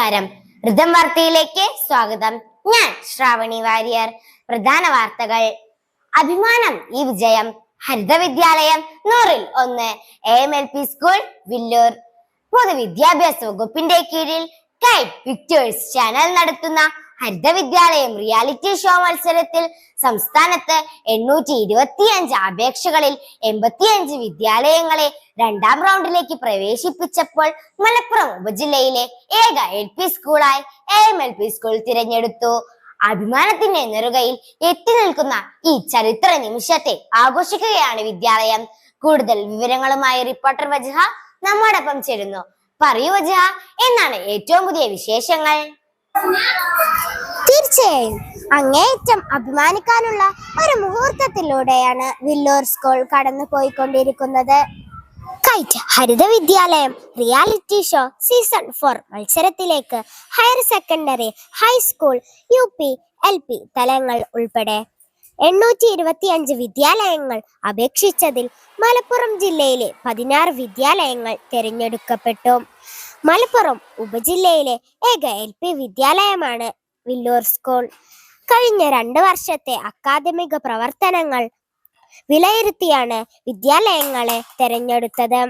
നമസ്കാരം. ഋതം വാർത്തയിലേക്ക് സ്വാഗതം. ഞാൻ ശ്രാവണി വാര്യർ. പ്രധാന വാർത്തകൾ. അഭിമാനം ഈ വിജയം. ഹരിത വിദ്യാലയം നൂറിൽ ഒന്ന്. A M L P school Villoor. പൊതുവിദ്യാഭ്യാസ വകുപ്പിന്റെ കീഴിൽ കൈറ്റ് പിക്ചേഴ്സ് ചാനൽ നടത്തുന്ന ഹരിത വിദ്യാലയം റിയാലിറ്റി ഷോ മത്സരത്തിൽ സംസ്ഥാനത്ത് എണ്ണൂറ്റി ഇരുപത്തിയഞ്ച് അപേക്ഷകളിൽ എൺപത്തിയഞ്ച് വിദ്യാലയങ്ങളെ രണ്ടാം റൗണ്ടിലേക്ക് പ്രവേശിപ്പിച്ചപ്പോൾ മലപ്പുറം ഉപജില്ലയിലെ ഏക L P സ്കൂളായി A M L P school തിരഞ്ഞെടുത്തു. അഭിമാനത്തിന്റെ നെറുകയിൽ എത്തി നിൽക്കുന്ന ഈ ചരിത്ര നിമിഷത്തെ ആഘോഷിക്കുകയാണ് വിദ്യാലയം. കൂടുതൽ വിവരങ്ങളുമായി റിപ്പോർട്ടർ വജഹ നമ്മോടൊപ്പം ചേരുന്നു. പറയൂ വജഹ എന്നാണ് ഏറ്റവും പുതിയ വിശേഷങ്ങൾ? തീർച്ചയായും. അങ്ങേയറ്റം അഭിമാനിക്കാനുള്ള ഒരു മുഹൂർത്തത്തിലൂടെയാണ് വില്ലൂർ സ്കൂൾ കടന്നു പോയിക്കൊണ്ടിരിക്കുന്നത് KITE Haritha Vidyalayam reality show season four മത്സരത്തിലേക്ക് higher secondary high school U P L P തലങ്ങൾ ഉൾപ്പെടെ എണ്ണൂറ്റി ഇരുപത്തിയഞ്ച് വിദ്യാലയങ്ങൾ അപേക്ഷിച്ചതിൽ മലപ്പുറം ജില്ലയിലെ പതിനാറ് വിദ്യാലയങ്ങൾ തിരഞ്ഞെടുക്കപ്പെട്ടു. മലപ്പുറം ഉപജില്ലയിലെ ഏക എൽ പി വിദ്യാലയമാണ് വില്ലൂർ സ്കൂൾ. കഴിഞ്ഞ രണ്ട് വർഷത്തെ അക്കാദമിക പ്രവർത്തനങ്ങൾ വിലയിരുത്തിയാണ് വിദ്യാലയങ്ങളെ തെരഞ്ഞെടുത്തത്.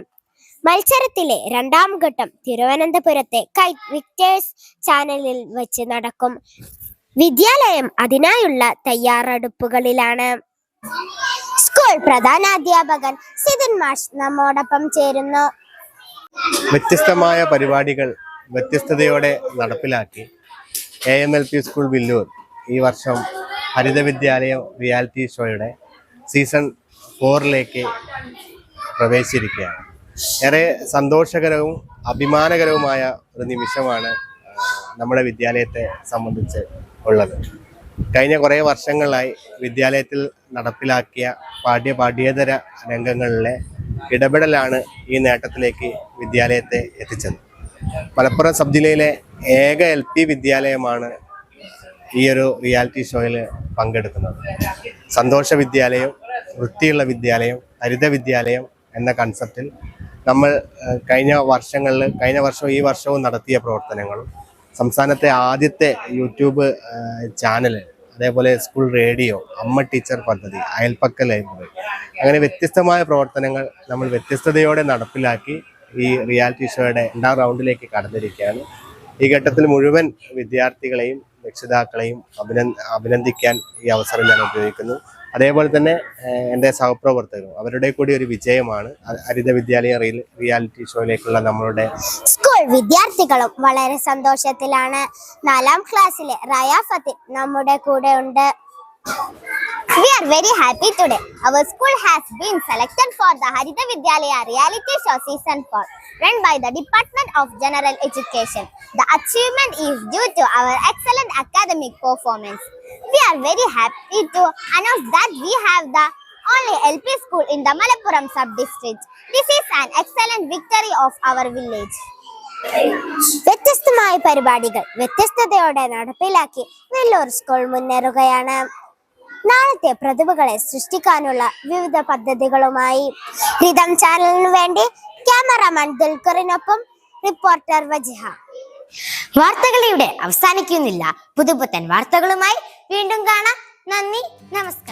മത്സരത്തിലെ രണ്ടാം ഘട്ടം തിരുവനന്തപുരത്തെ കൈറ്റ് വിക്ടേഴ്സ് ചാനലിൽ വെച്ച് നടക്കും. വിദ്യാലയം അതിനായുള്ള തയ്യാറെടുപ്പുകളിലാണ്. സ്കൂൾ പ്രധാനാധ്യാപകൻ സിതിൻ മാഷ് നമ്മോടൊപ്പം ചേരുന്നു. വ്യത്യസ്തമായ പരിപാടികൾ വ്യത്യസ്തതയോടെ നടപ്പിലാക്കി. A M L P school Villoor ഈ വർഷം ഹരിത വിദ്യാലയം റിയാലിറ്റി ഷോയുടെ സീസൺ ഫോറിലേക്ക് പ്രവേശിച്ചിരിക്കുകയാണ്. ഏറെ സന്തോഷകരവും അഭിമാനകരവുമായ ഒരു നിമിഷമാണ് നമ്മുടെ വിദ്യാലയത്തെ സംബന്ധിച്ച് ഉള്ളത്. കഴിഞ്ഞ കുറേ വർഷങ്ങളായി വിദ്യാലയത്തിൽ നടപ്പിലാക്കിയ പാഠ്യ പാഠ്യേതര രംഗങ്ങളിലെ ഇടപെടലാണ് ഈ നേട്ടത്തിലേക്ക് വിദ്യാലയത്തെ എത്തിച്ചത്. മലപ്പുറം സബ് ജില്ലയിലെ ഏക എൽ പി വിദ്യാലയമാണ് ഈ ഒരു റിയാലിറ്റി ഷോയിൽ പങ്കെടുക്കുന്നത്. സന്തോഷ വിദ്യാലയം വൃത്തിയുള്ള വിദ്യാലയം ഹരിത വിദ്യാലയം എന്ന കൺസെപ്റ്റിൽ നമ്മൾ കഴിഞ്ഞ വർഷങ്ങളിൽ കഴിഞ്ഞ വർഷവും ഈ വർഷവും നടത്തിയ പ്രവർത്തനങ്ങളും സംസ്ഥാനത്തെ ആദ്യത്തെ യൂട്യൂബ് ചാനൽ അതേപോലെ സ്കൂൾ റേഡിയോ അമ്മ ടീച്ചർ പദ്ധതി അയൽപ്പക്ക ലൈബ്രറി അങ്ങനെ വ്യത്യസ്തമായ പ്രവർത്തനങ്ങൾ നമ്മൾ വ്യത്യസ്തതയോടെ നടപ്പിലാക്കി ഈ റിയാലിറ്റി ഷോയുടെ രണ്ടാം റൗണ്ടിലേക്ക് കടന്നിരിക്കുകയാണ്. ഈ ഘട്ടത്തിൽ മുഴുവൻ വിദ്യാർത്ഥികളെയും രക്ഷിതാക്കളെയും അഭിനന്ദ അഭിനന്ദിക്കാൻ ഈ അവസരം ഞാൻ ഉപയോഗിക്കുന്നു. അതേപോലെ തന്നെ എന്റെ സഹപ്രവർത്തകരും അവരുടെ കൂടി ഒരു വിജയമാണ് ഹരിത വിദ്യാലയ റിയാലിറ്റി ഷോയിലേക്കുള്ള നമ്മളുടെ സ്കൂൾ വിദ്യാർത്ഥികളും വളരെ സന്തോഷത്തിലാണ് നാലാം ക്ലാസ്സിലെ റയ ഫത്തിൻ നമ്മുടെ കൂടെ ഉണ്ട് We are very happy today. Our school has been selected for the Harita Vidyalaya reality show season 4 run by the Department of General Education. The achievement is due to our excellent academic performance. We are very happy to announce that we have the only LP school in the Malappuram sub-district. This is an excellent victory of our village. വ്യത്യസ്തമായ പരിപാടികൾ വ്യത്യസ്തതയോടെ നടപ്പിലാക്കി Vellore school മുന്നേറുകയാണ്. നാളത്തെ പ്രതിഭകളെ സൃഷ്ടിക്കാനുള്ള വിവിധ പദ്ധതികളുമായി ഹിതം ചാനലിന് വേണ്ടി ക്യാമറാമാൻ ദുൽഖറിനൊപ്പം റിപ്പോർട്ടർ വജിഹ. വാർത്തകൾ ഇവിടെ അവസാനിക്കുന്നില്ല. പുതുപുത്തൻ വാർത്തകളുമായി വീണ്ടും കാണാം. നന്ദി നമസ്കാരം.